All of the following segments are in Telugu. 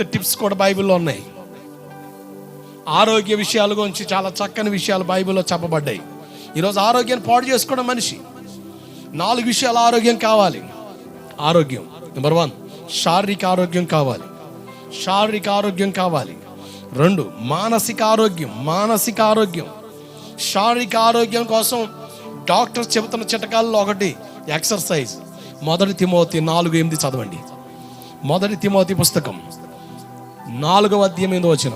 హెల్త్ టిప్స్ కూడా బైబిల్లో ఉన్నాయి. ఆరోగ్య విషయాల గురించి చాలా చక్కని విషయాలు బైబిల్లో చెప్పబడ్డాయి. ఈరోజు ఆరోగ్యాన్ని పాడు చేసుకోవడం మనిషి. నాలుగు విషయాలు ఆరోగ్యం కావాలి. ఆరోగ్యం. నెంబర్ వన్ శారీరక ఆరోగ్యం కావాలి. శారీరక ఆరోగ్యం కావాలి. రెండు మానసిక ఆరోగ్యం. మానసిక ఆరోగ్యం. శారీరక ఆరోగ్యం కోసం డాక్టర్ చెబుతున్న చిటకాల్లో ఒకటి ఎక్సర్సైజ్. మొదటి తిమోతి నాలుగు ఎనిమిది చదవండి. మొదటి తిమోతి పుస్తకం. నాలుగవ అధ్యాయం ఎనిమిది వచ్చిన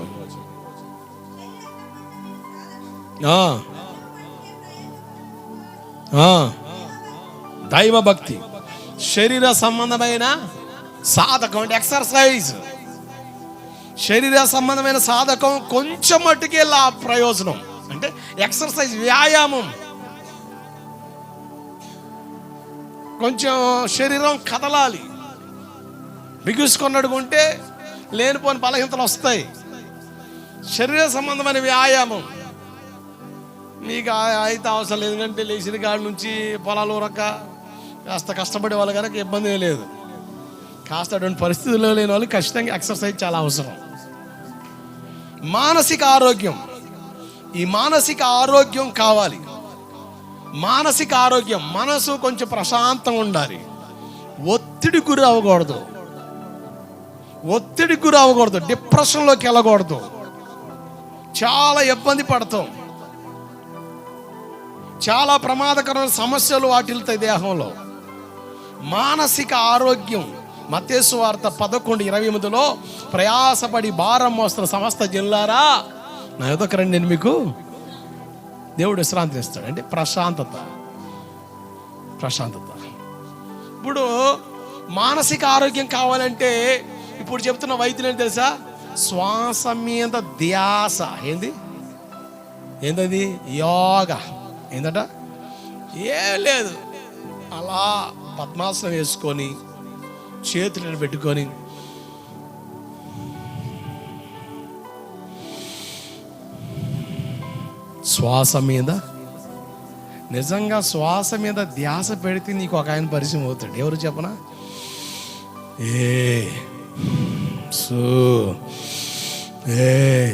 దైవ భక్తి. శరీర సంబంధమైన సాధకం అంటే ఎక్సర్సైజ్ శరీర సంబంధమైన సాధకం కొంచెం మట్టుకే లా ప్రయోజనం. అంటే ఎక్సర్సైజ్ వ్యాయామం. కొంచెం శరీరం కదలాలి. బిగుసుకున్నట్టుకుంటే లేనిపోని బలహీనతలు వస్తాయి. శరీర సంబంధమైన వ్యాయామం. మీకు అయితే అవసరం లేదు. ఎందుకంటే లేచిన కాడి నుంచి పొలాలు ఉరక్క కాస్త కష్టపడే వాళ్ళు కనుక ఇబ్బంది లేదు. కాస్త అటువంటి పరిస్థితుల్లో లేని వాళ్ళు ఖచ్చితంగా ఎక్సర్సైజ్ చాలా అవసరం. మానసిక ఆరోగ్యం. ఈ మానసిక ఆరోగ్యం కావాలి. మానసిక ఆరోగ్యం. మనసు కొంచెం ప్రశాంతంగా ఉండాలి. ఒత్తిడి గురి అవ్వకూడదు. ఒత్తిడికి గురి అవ్వకూడదు డిప్రెషన్లోకి వెళ్ళకూడదు. చాలా ఇబ్బంది పడతాం. చాలా ప్రమాదకరమైన సమస్యలు వాటిల్తాయి దేహంలో. మానసిక ఆరోగ్యం మతేసు వార్త పదకొండు ఇరవై ఎనిమిదిలో ప్రయాసపడి భారం మోస్తున్న సమస్త జిల్లారా నా ఎదుక రండి నేను మీకు దేవుడు విశ్రాంతి ఇస్తాడు. అంటే ప్రశాంతత. ప్రశాంతత. ఇప్పుడు మానసిక ఆరోగ్యం కావాలంటే ఇప్పుడు చెప్తున్న వైద్యులు ఏంటి తెలుసా? శ్వాస మీద ధ్యాస. ఏంది? ఏంటది యోగా. ఏందట? ఏం లేదు. అలా పద్మాసనం వేసుకొని చేతులను పెట్టుకొని శ్వాస మీద నిజంగా శ్వాస మీద ధ్యాస పెడితే నీకు ఒక ఆయన పరిచయం అవుతాడు. ఎవరు చెప్పనా? ఏ సో ఏ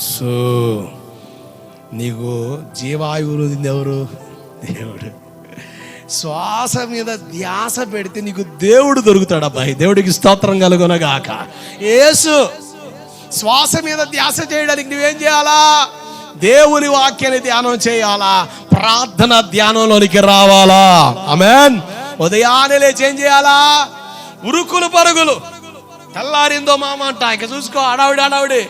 సో నీకు జీవాయువు ఎవరు? దేవుడు. శ్వాస మీద ధ్యాస పెడితే నీకు దేవుడు దొరుకుతాడు అబ్బాయి దేవుడికి స్తోత్రం కలుగునగాక. యేసు శ్వాస మీద ధ్యాస చేయడానికి నువ్వేం చేయాలా? దేవుని వాక్యాన్ని ధ్యానం చేయాలా? ప్రార్థన ధ్యానంలోనికి రావాలా? ఆమెన్. ఉదయాన్నే లేచి ఏం చేయాలా? ఉరుకులు పరుగులు. తెల్లారిందో మామ అంట. ఇక చూసుకో అడావిడి అడావిడి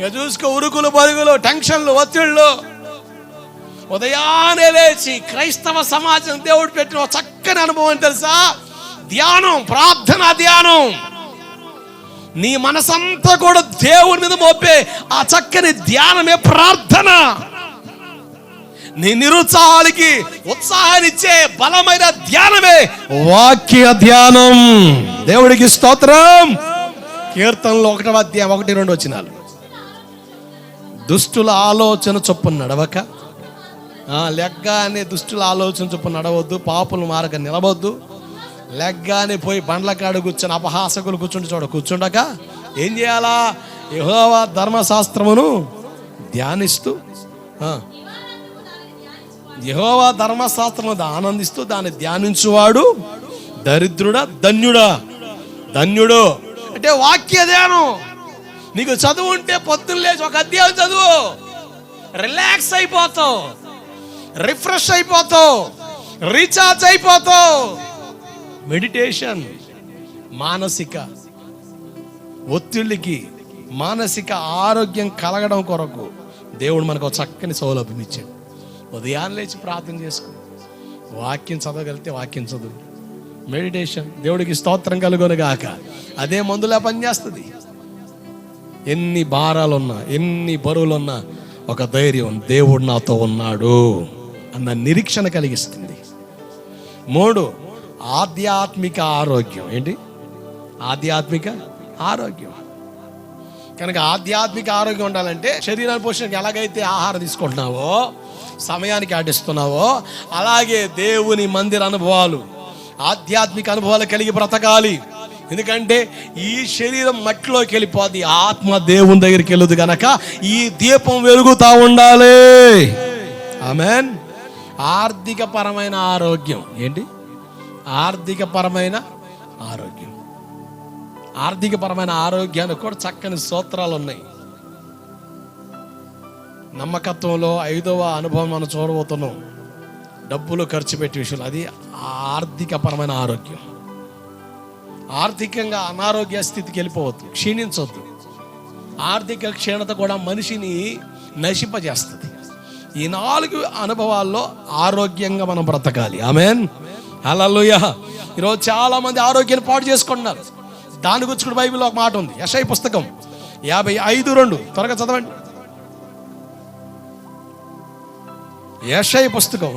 ఇక చూసుకో ఉరుకులు పరుగులు టెన్షన్లు ఒత్తిళ్ళు. ఉదయాన్నే లేచి క్రైస్తవ సమాజం దేవుడు పెట్టిన చక్కని అనుభవం తెలుసా? ధ్యానం ప్రార్థన ధ్యానం. నీ మనసంతా కూడా దేవుని మీద మోపే ఆ చక్కని ధ్యానమే ప్రార్థన. నీ నిరుత్సాహానికి ఉత్సాహాన్నిచ్చే బలమైన ధ్యానమే వాక్య ధ్యానం. దేవుడికి స్తోత్రం. కీర్తనలో ఒకటవ అధ్యాయం ఒకటి రెండు వచ్చినాలు దుష్టుల ఆలోచన చొప్పున నడవక లెగ్గానే దుష్టుల ఆలోచన చొప్పున నడవద్దు పాపులు మారక నిలవద్దు లెగ్గానే పోయి బండ్ల కాడ కూర్చొని అపహాసకులు కూర్చుంటే చూడ కూర్చుండక ఏం చేయాలా? యహోవా ధర్మశాస్త్రమును ధ్యానిస్తూ యహోవా ధర్మశాస్త్రము ఆనందిస్తూ దాన్ని ధ్యానించువాడు దరిద్రుడా ధన్యుడా. ధన్యుడు. అంటే వాక్య ధ్యానం. నీకు చదువు ఉంటే పొద్దున్న లేచి ఒక అధ్యాయం చదువు. రిలాక్స్ అయిపోతావు. రిఫ్రెష్ అయిపోతావు. రీఛార్జ్ అయిపోతావు. మెడిటేషన్ మానసిక. ఒత్తిళ్ళకి మానసిక ఆరోగ్యం కలగడం కొరకు దేవుడు మనకు ఒక చక్కని సౌలభ్యం ఇచ్చాడు. ఉదయాన్నే లేచి ప్రార్థన చేసుకో. వాక్యం చదవగలిగితే వాక్యం చదువు. మెడిటేషన్ దేవుడికి స్తోత్రం కలుగొనగాక అదే మందులా పనిచేస్తుంది. ఎన్ని భారాలున్నా ఎన్ని బరువులున్నా ఒక ధైర్యం దేవుడు నాతో ఉన్నాడు అన్న నిరీక్షణ కలిగిస్తుంది. మూడు ఆధ్యాత్మిక ఆరోగ్యం. ఏంటి? ఆధ్యాత్మిక ఆరోగ్యం. కనుక ఆధ్యాత్మిక ఆరోగ్యం ఉండాలంటే శరీరాన్ని పోషణకి ఎలాగైతే ఆహారం తీసుకుంటున్నావో సమయానికి ఆటిస్తున్నావో అలాగే దేవుని మందిర అనుభవాలు ఆధ్యాత్మిక అనుభవాలు కలిగి బ్రతకాలి. ఎందుకంటే ఈ శరీరం మట్టిలోకి వెళ్ళిపోద్ది. ఆత్మ దేవుని దగ్గరికి వెళ్ళదు గనక ఈ దీపం వెలుగుతా ఉండాలి. ఆమెన్ ఆర్థిక పరమైన ఆరోగ్యం. ఏంటి? ఆర్థిక పరమైన ఆరోగ్యం. ఆర్థిక పరమైన ఆరోగ్యానికి కూడా చక్కని సూత్రాలు ఉన్నాయి. నమ్మకత్వంలో ఐదవ అనుభవం మనం చూడబోతున్నాం. డబ్బులు ఖర్చు పెట్టే విషయంలో. అది ఆర్థిక పరమైన ఆరోగ్యం. ఆర్థికంగా అనారోగ్య స్థితికి వెళ్ళిపోవద్దు క్షీణించవద్దు ఆర్థిక క్షీణత కూడా మనిషిని నశింపజేస్తుంది. ఈ నాలుగు అనుభవాల్లో ఆరోగ్యంగా మనం బ్రతకాలి. ఆమెన్. హల్లెలూయ. ఈరోజు చాలా మంది ఆరోగ్యాన్ని పాటు చేసుకుంటున్నారు. దాని గురించి కూడా బైబిల్లో ఒక మాట ఉంది. యశై పుస్తకం యాభై ఐదు రెండు. త్వరగా చదవండి. యశై పుస్తకం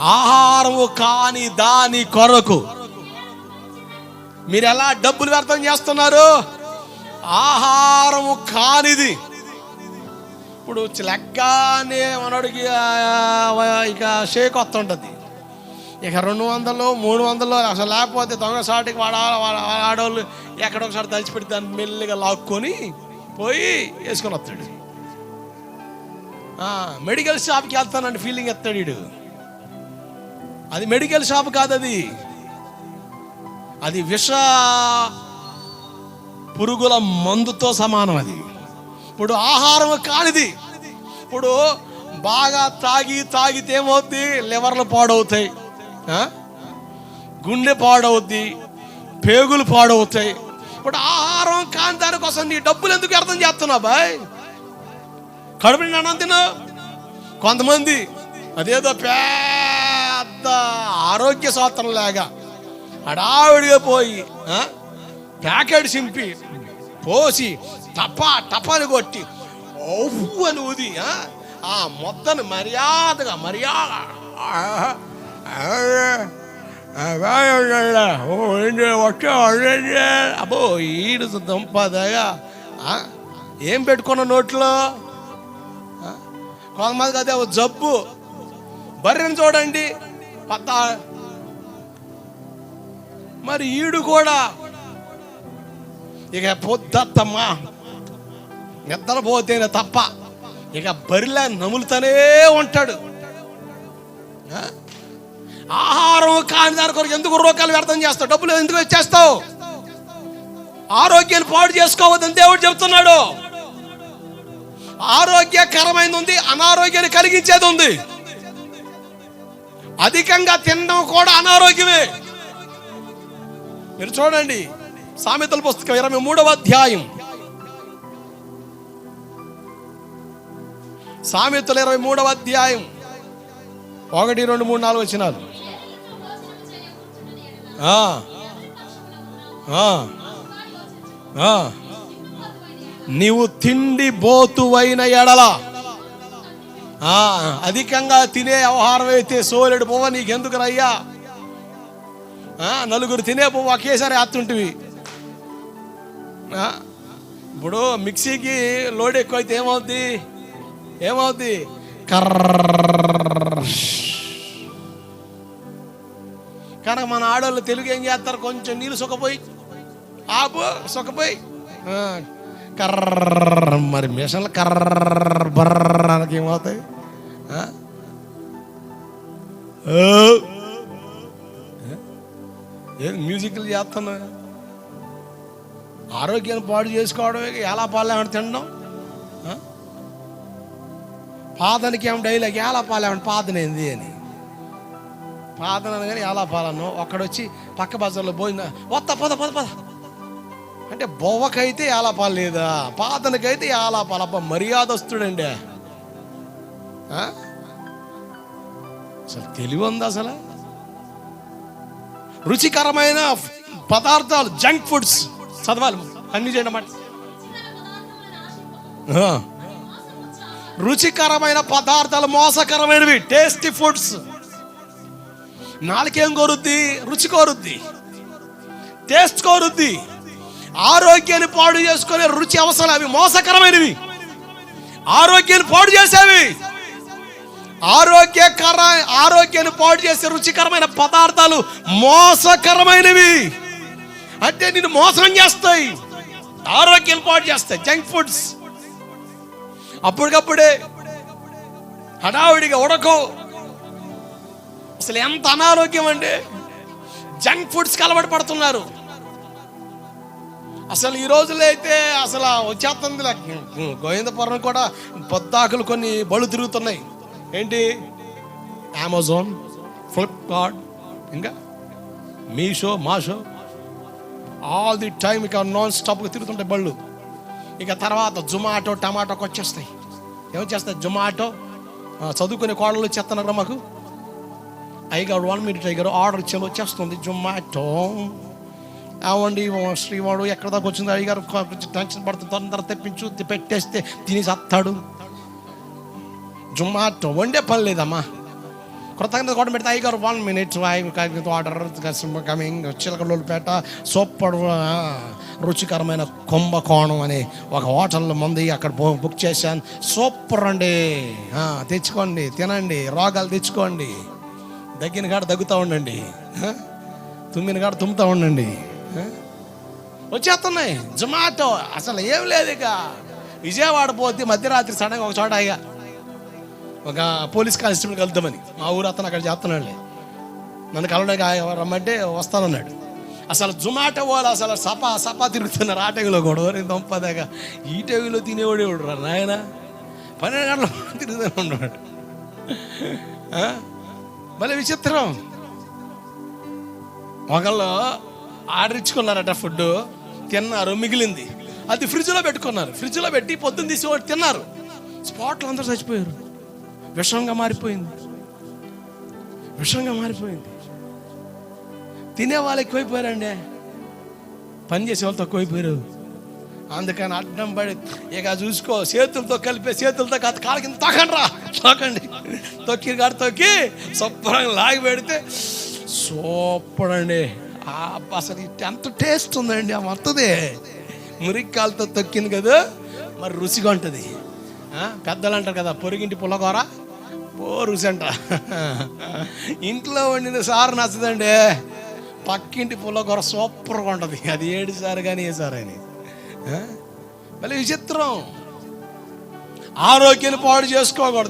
ఆహారము కాని దాని కొరకు మీరు ఎలా డబ్బులు వ్యర్థం చేస్తున్నారు? ఆహారము కానిది. ఇప్పుడు లెక్కనే మనోడికి ఇక షేక్ వస్తుంటుంది. ఇక రెండు వందలు మూడు వందలు అసలు లేకపోతే దొంగ సాటికి వాడ ఆడవాళ్ళు ఎక్కడొకసారి తలిచిపెట్టి దాన్ని మెల్లిగా లాక్కొని పోయి వేసుకొని వస్తాడు. మెడికల్ షాప్కి వెళ్తానండి ఫీలింగ్ ఎత్తాడు వీడు అది మెడికల్ షాప్ కాదు అది అది విష పురుగుల మందుతో సమానం అది. ఇప్పుడు ఆహారం కానిది. ఇప్పుడు బాగా తాగి తాగితే ఏమవుద్ది? లివర్లు పాడవుతాయి. గుండె పాడవుద్ది. పేగులు పాడవుతాయి. ఇప్పుడు ఆహారం కాని దానికోసం నీ డబ్బులు ఎందుకు అర్థం చేస్తున్నావు బాయ్? కడుపు నిండా తిను. కొంతమంది అదేదో పెద్ద ఆరోగ్య సూత్రం లాగా హడావిడిగా పోయి ప్యాకెట్ సింపి పోసి టపా టపాలు కొట్టి ఓహు అని ఊది ఆ, మొత్తను మొత్తాన్ని మర్యాదగా మర్యాద అబ్బో ఈడు దంపదగా ఏం పెట్టుకున్న నోట్లో? ఆ, కొంతమందికి అదే జబ్బు. బర్రెని చూడండి పత్తా మరి ఈడు కూడా. ఇక పొద్దత్తమ్మా. నిద్రపోతేనే తప్ప ఇక బరిలా నములుతూనే ఉంటాడు. ఆహారం కాని దాని కొరకు ఎందుకు రోగాలు వ్యర్థం చేస్తావు? డబ్బులు ఎందుకు వచ్చేస్తావు ఆరోగ్యాన్ని పాడు చేసుకోవద్దని దేవుడు చెబుతున్నాడు ఆరోగ్యకరమైనది ఉంది అనారోగ్యాన్ని కలిగించేది ఉంది. అధికంగా తినడం కూడా అనారోగ్యమే. మీరు చూడండి. సామెతల పుస్తకం ఇరవై మూడవ అధ్యాయం. సామెతల ఇరవై మూడవ అధ్యాయం. ఒకటి రెండు మూడు నాలుగు వచ్చినారు నీవు తిండి బోతువైన ఎడల. ఆ, అధికంగా తినే వ్యవహారం అయితే సోలెడు పోవ నీకెందుకు రయ్యా నలుగురు తినే ఒకేసారి ఆత్తుంటివి ఇప్పుడు మిక్సీకి లోడ్ ఎక్కువ అయితే ఏమవుద్ది? ఏమవుద్ది? కర్ర కనుక మన ఆడవాళ్ళు తెలుగు ఏం చేస్తారు కొంచెం నీళ్ళు సుఖపోయి ఆపు సుఖపోయి కర్ర మరి మిషన్లు కర్ర బర్రానికి ఏమవుతాయి ఏం మ్యూజిక్లు చేస్తున్నా? ఆరోగ్యాన్ని పాడు చేసుకోవడమే ఎలా పాలు తినడం పాదనకి ఏమి డైలాగ్ ఎలా పాలేమని పాదన ఏంది అని. పాదన కానీ ఎలా పాలను? ఒక్కడొచ్చి పక్క బజార్లో పోయిన వత్త పద పద పద. అంటే బొవ్వకైతే ఎలా పాలు లేదా పాదనకైతే ఎలా పాలప్ప మర్యాదస్తుడండి. వస్తుడండి అసలు తెలివి ఉందా అసలు. రుచికరమైన పదార్థాలు జంక్ ఫుడ్స్ చదవాలి అన్ని చేయడం రుచికరమైన పదార్థాలు మోసకరమైనవి. Tasty foods నాలుకేం కోరుద్ది? రుచి కోరుద్ది. టేస్ట్ కోరుద్ది. ఆరోగ్యాన్ని పాడు చేసుకునే రుచి అవసరం అవి మోసకరమైనవి. ఆరోగ్యాన్ని పాడు చేసేవి. ఆరోగ్యకర ఆరోగ్యాన్ని పాడు చేసే రుచికరమైన పదార్థాలు మోసకరమైనవి. అంటే నేను మోసం చేస్తాయి. ఆరోగ్యం పాడు చేస్తాయి జంక్ ఫుడ్స్. అప్పటికప్పుడే హడావిడిగా ఉడకో. అసలు ఎంత అనారోగ్యం అండి జంక్ ఫుడ్స్ కలబడి పడుతున్నారు. అసలు ఈ రోజులో అయితే అసలు వచ్చేస్తుంది గోవిందపురం కూడా పొద్దాకులు కొన్ని బళ్ళు తిరుగుతున్నాయి. ఏంటి? అమెజాన్ ఫ్లిప్కార్ట్ ఇంకా? మీషో మాషో ఆల్ ది టైం ఇక నాన్ స్టాప్గా తిరుగుతుంటాయి బళ్ళు. ఇక తర్వాత జొమాటో టమాటోకి వచ్చేస్తాయి. ఏమొచ్చేస్తాయి జొమాటో చదువుకునే కోడలు వచ్చేస్తున్నారా మాకు. అయ్యగారు వన్ మినిట్ అయ్యగారు ఆర్డర్ ఇచ్చేది వచ్చేస్తుంది జొమాటో అవండి శ్రీవాడు ఎక్కడ దాకా వచ్చింది? అయ్యగారు టెన్షన్ పడుతుంది తొందర తెప్పించు పెట్టేస్తే తినేసి అత్తాడు జొమాటో వండే పని లేదమ్మా. కృతజ్ఞత కూడా పెడితే ఐగారు one minute order coming Chilakaluripet super రుచికరమైన కుంభకోణం అని ఒక హోటల్లో మంది అక్కడ బుక్ చేశాను. సూపర్ అండి. తెచ్చుకోండి తినండి రోగాలు తెచ్చుకోండి. దగ్గిన కాడ దగ్గుతూ ఉండండి. తుమ్మిన కాడ తుమ్ముతూ ఉండండి. వచ్చేస్తున్నాయి. జొమాటో అసలు ఏం లేదు ఇక. విజయవాడ పోతే మధ్యరాత్రి సడన్గా ఒక చోట ఇక ఒక పోలీస్ కానిస్టేబుల్ కలుద్దామని. మా ఊరు అతను అక్కడ చేస్తున్నాడులే. నన్ను కలవడానికి రమ్మంటే వస్తానన్నాడు. అసలు జొమాటో వాళ్ళు అసలు సపా సపా తిరుగుతున్నారు ఆ టైంలో కూడా దొంపదాగా ఈ టైంలో తినేవాడు ఎవడు రా నాయన? పన్నెండు గంటలు తిరుగుతూనే ఉన్నాడు. మళ్ళీ విచిత్రం. ఒకళ్ళు ఆర్డర్ ఇచ్చుకున్నారట ఫుడ్ తిన్నారు మిగిలింది. అది ఫ్రిడ్జ్లో పెట్టుకున్నారు. ఫ్రిడ్జ్లో పెట్టి పొద్దున్న తీసి తిన్నారు. స్పాట్లో అందరూ చచ్చిపోయారు. విషంగా మారిపోయింది. విషంగా మారిపోయింది. తినే వాళ్ళు ఎక్కువైపోయారండి. పని చేసే వాళ్ళు తక్కువైపోయారు అందుకని అడ్డం పడి ఇక చూసుకో చేతులతో కలిపే చేతులతో కాదు కాళ్ళ కింద తొక్కండి రా తొక్కండి. తొక్కి కాడ తొక్కి శుభ్రంగా లాగి పెడితే సూపర్ అండి. ఆ అసలు ఎంత టేస్ట్ ఉందండి ఆ మొత్తది. మురిక్కాలతో తొక్కింది కదా మరి రుచిగా ఉంటుంది. పెద్దలు అంటారు కదా పొరిగింటి పుల్లకూర బోరు సెంటర్ ఇంట్లో వండిన సారు నచ్చదండి. పక్కింటి పుల్లకూర సూపర్గా ఉంటుంది. అది ఏడు సారు కానీ ఏ సారు అని. మళ్ళీ విచిత్రం. ఆరోగ్యాన్ని పాడు చేసుకోకూడదు.